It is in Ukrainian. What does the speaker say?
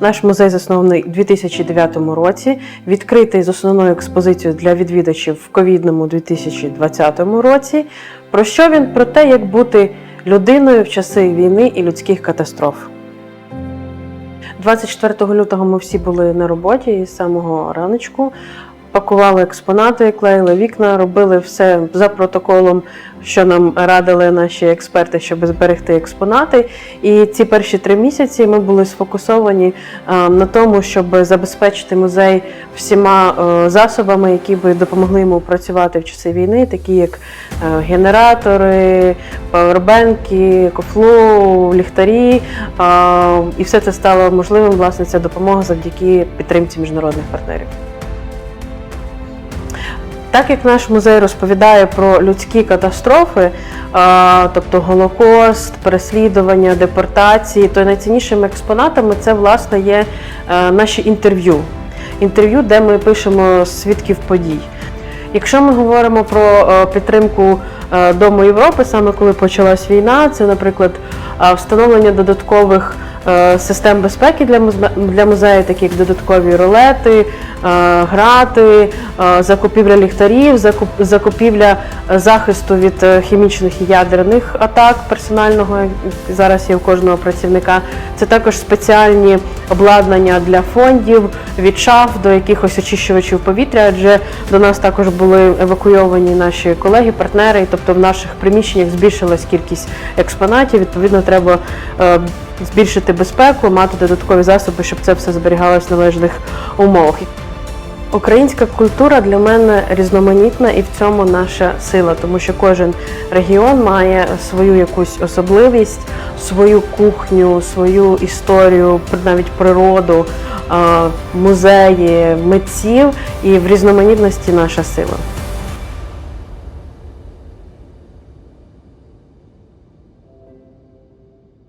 Наш музей заснований у 2009 році, відкритий з основною експозицією для відвідувачів в ковідному 2020 році. Про що він? Про те, як бути людиною в часи війни і людських катастроф. 24 лютого ми всі були на роботі із самого раночку. Пакували експонати, клеїли вікна, робили все за протоколом, що нам радили наші експерти, щоб зберегти експонати. І ці перші три місяці ми були сфокусовані е, на тому, щоб забезпечити музей всіма е, засобами, які би допомогли йому працювати в часи війни, такі як е, генератори, павербенки, кофлу, ліхтарі. І все це стало можливим. Власне, ця допомога завдяки підтримці міжнародних партнерів. Так як наш музей розповідає про людські катастрофи, тобто Голокост, переслідування, депортації, то найціннішими експонатами це власне є е, наші інтерв'ю. Інтерв'ю, де ми пишемо свідків подій. Якщо ми говоримо про е, підтримку е, Дому Європи, саме коли почалась війна, це, наприклад, е, встановлення додаткових е, систем безпеки для музе- музею, такі як додаткові ролети, е, грати, е, закупівля ліхтарів, закупівля е, захисту від е, хімічних і ядерних атак персонального, зараз є у кожного працівника. Це також спеціальні обладнання для фондів, від шаф до якихось очищувачів повітря, адже до нас також були евакуйовані наші колеги, партнери, тобто в наших приміщеннях збільшилась кількість експонатів. Відповідно, треба е, збільшити безпеку, мати додаткові засоби, щоб це все зберігалось в належних умовах. Українська культура для мене різноманітна і в цьому наша сила, тому що кожен регіон має свою якусь особливість, свою кухню, свою історію, навіть природу, музеї, митців, і в різноманітності наша сила.